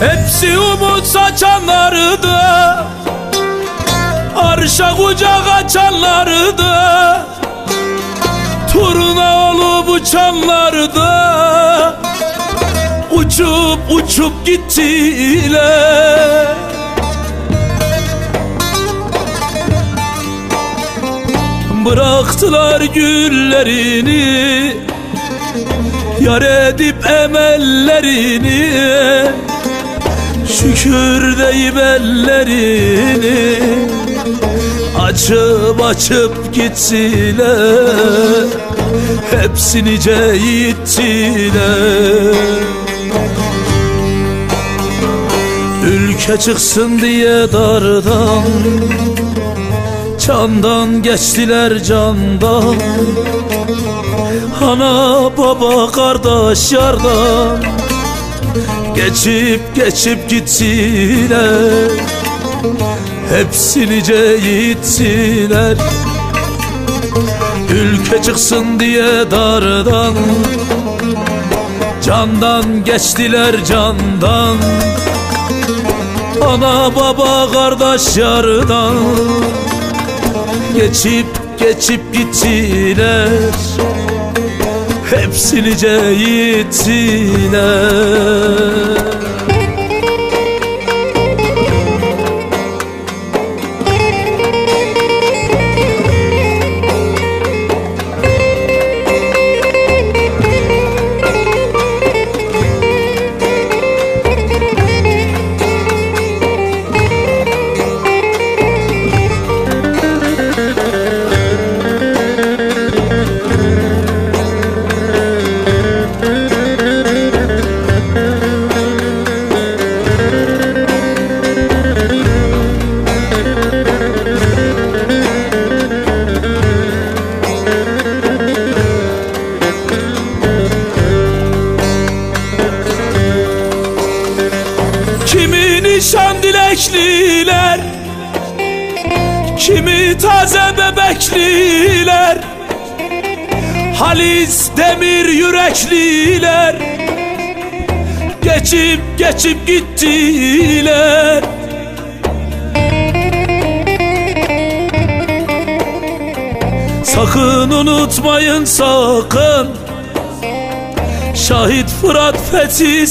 Hepsi umut saçanlardı Arşa kucak açanlardı Turna olup uçanlardı Uçup uçup gittiler. Bıraktılar güllerini Yar edip emellerini Şükür deyip ellerini Açıp açıp gittiler Hepsini yittiler Ülke çıksın diye dardan Candan geçtiler candan. Ana baba kardeş yardan Geçip geçip gittiler Hepsini yittiler Ülke çıksın diye dardan. Candan geçtiler candan. Ana baba kardeş yardan Geçip geçip gittiler Hepsini yittiler dilekliler Kimi taze bebekliler Halis demir yürekliler Geçip geçip gittiler. Sakın unutmayın sakın. Şahit Fırat Fethi